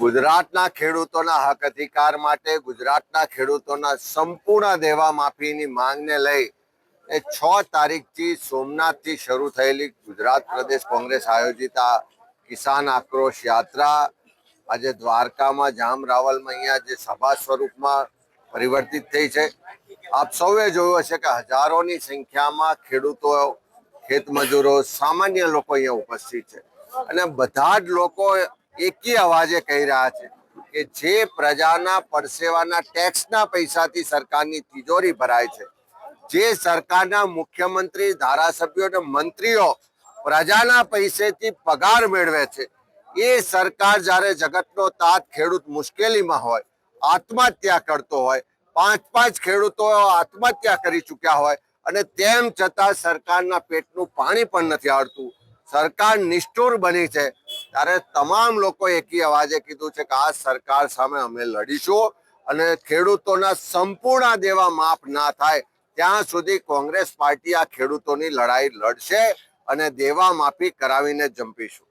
ગુજરાતના ખેડૂતોના હક અધિકાર માટે, ગુજરાતના ખેડૂતોના સંપૂર્ણ દેવા માફીની માંગને લઈ એ છ તારીખથી સોમનાથથી શરૂ થયેલી ગુજરાત પ્રદેશ કોંગ્રેસ આયોજિત આ કિસાન આક્રોશ યાત્રા. આજે દ્વારકામાં જામ રાવલમાં અહીંયા જે સભા સ્વરૂપમાં પરિવર્તિત થઈ છે. આપ સૌએ જોયું હશે કે હજારોની સંખ્યામાં ખેડૂતો, ખેતમજૂરો, સામાન્ય લોકો અહીંયા ઉપસ્થિત છે. અને બધા જ લોકો એકી અવાજે કહી રહ્યા છે કે જે પ્રજાના પરસેવાના ટેક્સના પૈસાથી સરકારની તિજોરી ભરાય છે, જે સરકારના મુખ્યમંત્રી, ધારાસભ્યો અને મંત્રીઓ પ્રજાના પૈસેથી પગાર મેળવે છે, એ સરકાર જ્યારે જગતનો તાત ખેડૂત મુશ્કેલીમાં હોય, આત્મહત્યા કરતો હોય, પાંચ પાંચ ખેડૂતો આત્મહત્યા કરી ચૂક્યા હોય અને તેમ છતાં સરકારના પેટનું પાણી પણ નથી આવડતું સરકાર નિષ્ઠુર બની છે ત્યારે તમામ લોકો એકી અવાજે કીધું છે કે આ સરકાર સામે અમે લડીશું અને ખેડૂતોના સંપૂર્ણ દેવા માફ ના થાય, ત્યાં સુધી કોંગ્રેસ પાર્ટી આ ખેડૂતોની લડાઈ લડશે અને દેવા માફી કરાવીને જંપીશું.